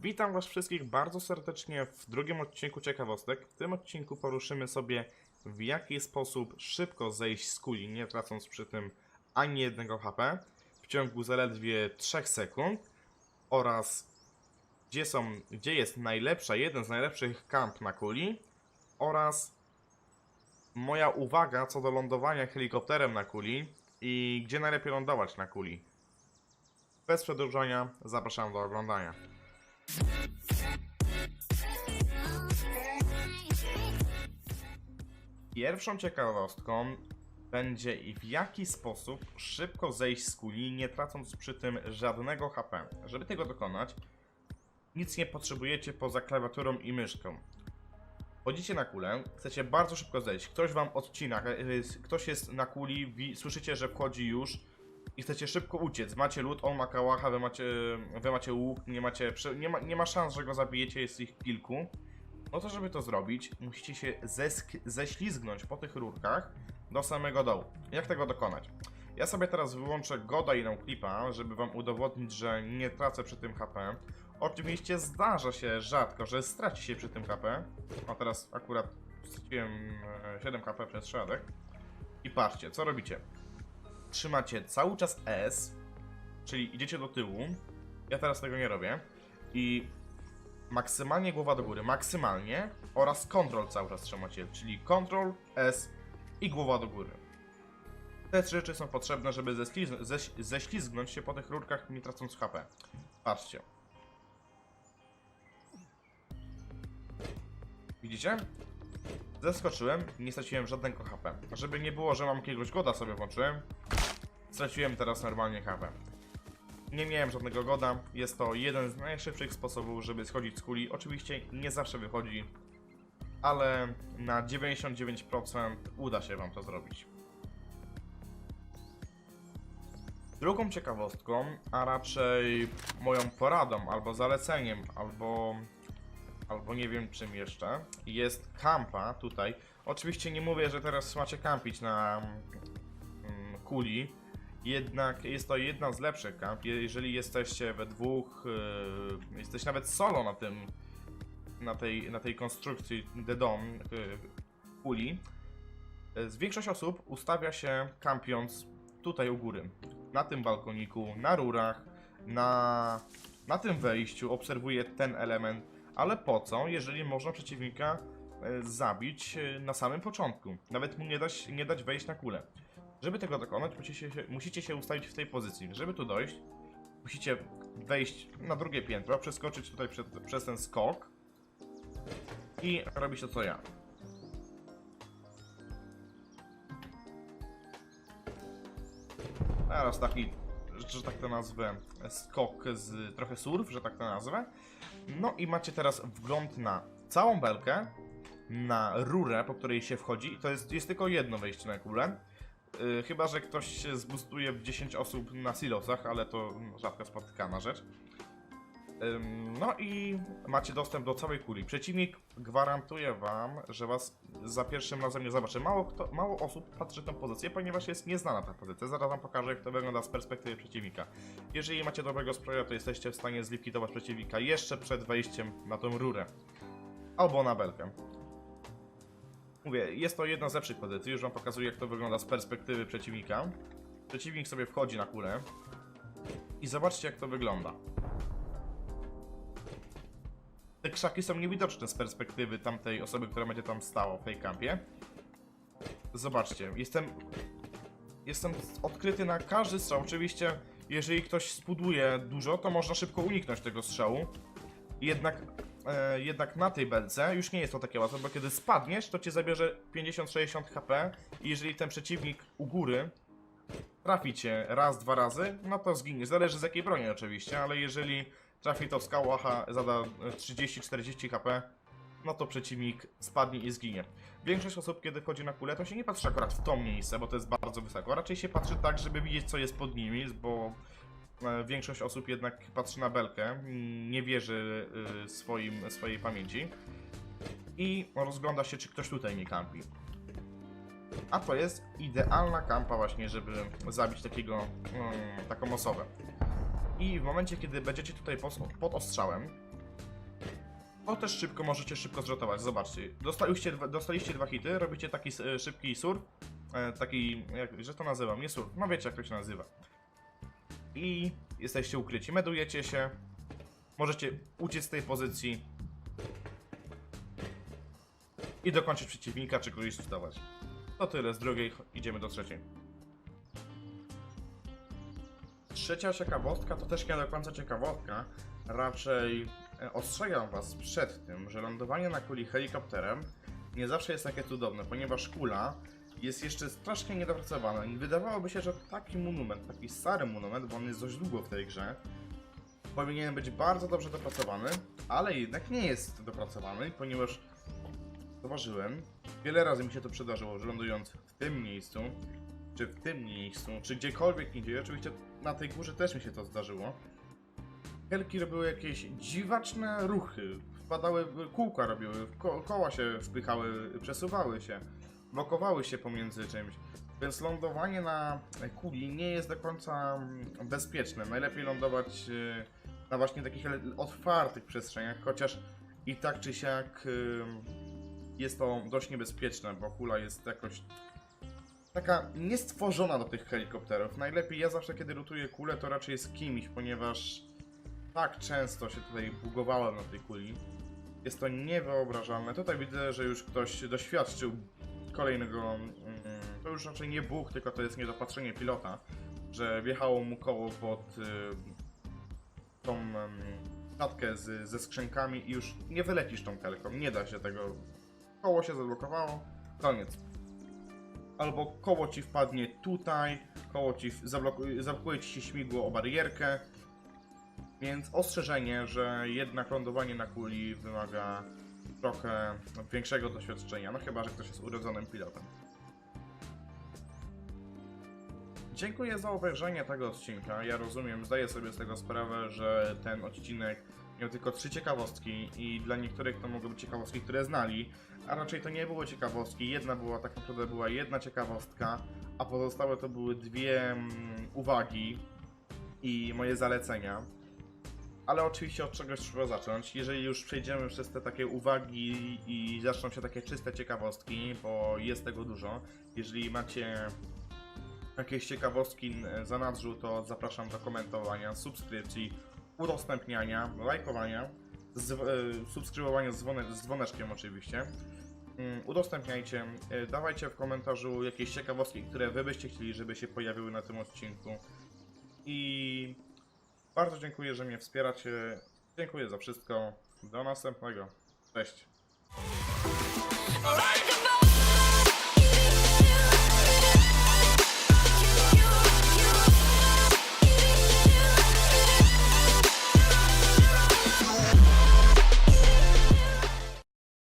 Witam Was wszystkich bardzo serdecznie w drugim odcinku ciekawostek. W tym odcinku poruszymy sobie w jaki sposób szybko zejść z kuli, nie tracąc przy tym ani jednego HP w ciągu zaledwie 3 sekund oraz gdzie są, gdzie jest najlepsza, jeden z najlepszych kamp na kuli oraz moja uwaga co do lądowania helikopterem na kuli i gdzie najlepiej lądować na kuli. Bez przedłużania zapraszam do oglądania. Pierwszą ciekawostką będzie w jaki sposób szybko zejść z kuli, nie tracąc przy tym żadnego HP. Żeby tego dokonać, nic nie potrzebujecie poza klawiaturą i myszką. Chodzicie na kulę, chcecie bardzo szybko zejść. Ktoś wam odcina, e, e, ktoś jest na kuli, słyszycie, że wchodzi już i chcecie szybko uciec. Macie lód, on ma kałacha, wy macie, wy macie łuk, nie macie, nie ma, nie ma szans, że go zabijecie, jest ich kilku. No to żeby to zrobić, musicie się ześlizgnąć po tych rurkach do samego dołu. Jak tego dokonać? Ja sobie teraz wyłączę Goda i Clipa, żeby wam udowodnić, że nie tracę przy tym HP. Oczywiście zdarza się rzadko, że straci się przy tym HP. A teraz akurat straciłem e, 7 HP przez środek. I patrzcie, co robicie? Trzymacie cały czas S, czyli idziecie do tyłu. Ja teraz tego nie robię. I maksymalnie głowa do góry, maksymalnie oraz kontrol cały czas trzymacie, czyli kontrol, S i głowa do góry. Te trzy rzeczy są potrzebne, żeby ześliz- ześ- ześlizgnąć się po tych rurkach, nie tracąc HP. Patrzcie. Widzicie? Zeskoczyłem, nie straciłem żadnego HP. Żeby nie było, że mam jakiegoś goda sobie włączyłem, straciłem teraz normalnie HP. Nie miałem żadnego goda. Jest to jeden z najszybszych sposobów, żeby schodzić z kuli. Oczywiście nie zawsze wychodzi, ale na 99% uda się Wam to zrobić. Drugą ciekawostką, a raczej moją poradą, albo zaleceniem, albo, albo nie wiem czym jeszcze, jest kampa tutaj. Oczywiście nie mówię, że teraz macie kampić na mm, kuli, jednak jest to jedna z lepszych kamp. Je- Jeżeli jesteście we dwóch, yy, jesteś nawet solo na tym, na tej, na tej konstrukcji The Dome yy, kuli, yy, z większość osób ustawia się kampiąc tutaj u góry, na tym balkoniku, na rurach, na, na tym wejściu, obserwuje ten element, ale po co, jeżeli można przeciwnika zabić na samym początku, nawet mu nie dać, nie dać wejść na kulę. Żeby tego dokonać, musicie się, musicie się ustawić w tej pozycji. Żeby tu dojść, musicie wejść na drugie piętro, przeskoczyć tutaj przed, przez ten skok i robić to co ja. Teraz taki, że tak to nazwę, skok z trochę surf, że tak to nazwę. No i macie teraz wgląd na całą belkę, na rurę, po której się wchodzi. To jest, jest tylko jedno wejście na kulę. Yy, chyba, że ktoś się zbustuje w 10 osób na silosach, ale to rzadko spotykana rzecz. No i macie dostęp do całej kuli. Przeciwnik gwarantuje wam, że was za pierwszym razem nie zobaczy. Mało, kto, mało osób patrzy tę pozycję, ponieważ jest nieznana ta pozycja. Zaraz wam pokażę, jak to wygląda z perspektywy przeciwnika. Jeżeli macie dobrego sproja, to jesteście w stanie zlikwidować przeciwnika jeszcze przed wejściem na tą rurę. Albo na belkę. Mówię, jest to jedna z lepszych pozycji, już wam pokazuję jak to wygląda z perspektywy przeciwnika. Przeciwnik sobie wchodzi na kulę i zobaczcie jak to wygląda. Te krzaki są niewidoczne z perspektywy tamtej osoby, która będzie tam stała w tej kampie. Zobaczcie, jestem jestem odkryty na każdy strzał. Oczywiście, jeżeli ktoś spuduje dużo, to można szybko uniknąć tego strzału. Jednak, e, jednak na tej belce już nie jest to takie łatwe, bo kiedy spadniesz, to cię zabierze 50-60 HP i jeżeli ten przeciwnik u góry trafi cię raz, dwa razy, no to zginie. Zależy z jakiej broni oczywiście, ale jeżeli trafi to w skałacha, zada e, 30-40 HP, no to przeciwnik spadnie i zginie. Większość osób, kiedy wchodzi na kulę, to się nie patrzy akurat w to miejsce, bo to jest bardzo wysoko. Raczej się patrzy tak, żeby widzieć, co jest pod nimi, bo większość osób jednak patrzy na belkę, nie wierzy y, swoim, swojej pamięci i rozgląda się, czy ktoś tutaj nie kampi. A to jest idealna kampa właśnie, żeby zabić takiego, mm, taką osobę. I w momencie, kiedy będziecie tutaj pod, ostrzałem, To też szybko możecie szybko zrotować. Zobaczcie, dostaliście, dostaliście dwa hity, robicie taki e, szybki surf, e, taki, jak, że to nazywam, nie surf, no wiecie jak to się nazywa. I jesteście ukryci, medujecie się, możecie uciec z tej pozycji i dokończyć przeciwnika, czy kogoś stosować. To tyle z drugiej, idziemy do trzeciej. Trzecia ciekawostka to też nie do końca ciekawostka. Raczej e, ostrzegam Was przed tym, że lądowanie na kuli helikopterem nie zawsze jest takie cudowne, ponieważ kula jest jeszcze strasznie niedopracowana. I wydawałoby się, że taki monument, taki stary monument, bo on jest dość długo w tej grze, powinien być bardzo dobrze dopracowany, ale jednak nie jest dopracowany, ponieważ zauważyłem, wiele razy mi się to przydarzyło, że lądując w tym miejscu, czy w tym miejscu, czy gdziekolwiek indziej, oczywiście na tej górze też mi się to zdarzyło, Helki robiły jakieś dziwaczne ruchy, wpadały, kółka robiły, ko koła się wpychały, przesuwały się, blokowały się pomiędzy czymś. Więc lądowanie na kuli nie jest do końca mm, bezpieczne. Najlepiej lądować y, na właśnie takich otwartych przestrzeniach, chociaż i tak czy siak y, jest to dość niebezpieczne, bo kula jest jakoś taka niestworzona do tych helikopterów. Najlepiej ja zawsze kiedy lutuję kulę to raczej z kimś, ponieważ tak często się tutaj bugowałem na tej kuli. Jest to niewyobrażalne. Tutaj widzę, że już ktoś doświadczył kolejnego. mm, To już raczej nie bóg, tylko to jest niedopatrzenie pilota, że wjechało mu koło pod y, tą klatkę z, ze skrzynkami i już nie wylecisz tą kelką. Nie da się tego. Koło się zablokowało, koniec. Albo koło ci wpadnie tutaj, koło ci zablokuje, zablokuje ci się śmigło o barierkę. Więc ostrzeżenie, że jednak lądowanie na kuli wymaga trochę większego doświadczenia, no chyba, że ktoś jest urodzonym pilotem. Dziękuję za obejrzenie tego odcinka. Ja rozumiem, zdaję sobie z tego sprawę, że ten odcinek miał tylko trzy ciekawostki i dla niektórych to mogły być ciekawostki, które znali, a raczej to nie było ciekawostki. Jedna była, tak naprawdę była jedna ciekawostka, a pozostałe to były dwie mm, uwagi i moje zalecenia. Ale oczywiście od czegoś trzeba zacząć. Jeżeli już przejdziemy przez te takie uwagi i zaczną się takie czyste ciekawostki, bo jest tego dużo. Jeżeli macie jakieś ciekawostki za nadrzu, to zapraszam do komentowania, subskrypcji, udostępniania, lajkowania, z, e, subskrybowania z, dzwone, z dzwoneczkiem oczywiście. Mm, Udostępniajcie, e, dawajcie w komentarzu jakieś ciekawostki, które wy byście chcieli, żeby się pojawiły na tym odcinku. I bardzo dziękuję, że mnie wspieracie. Dziękuję za wszystko. Do następnego. Cześć.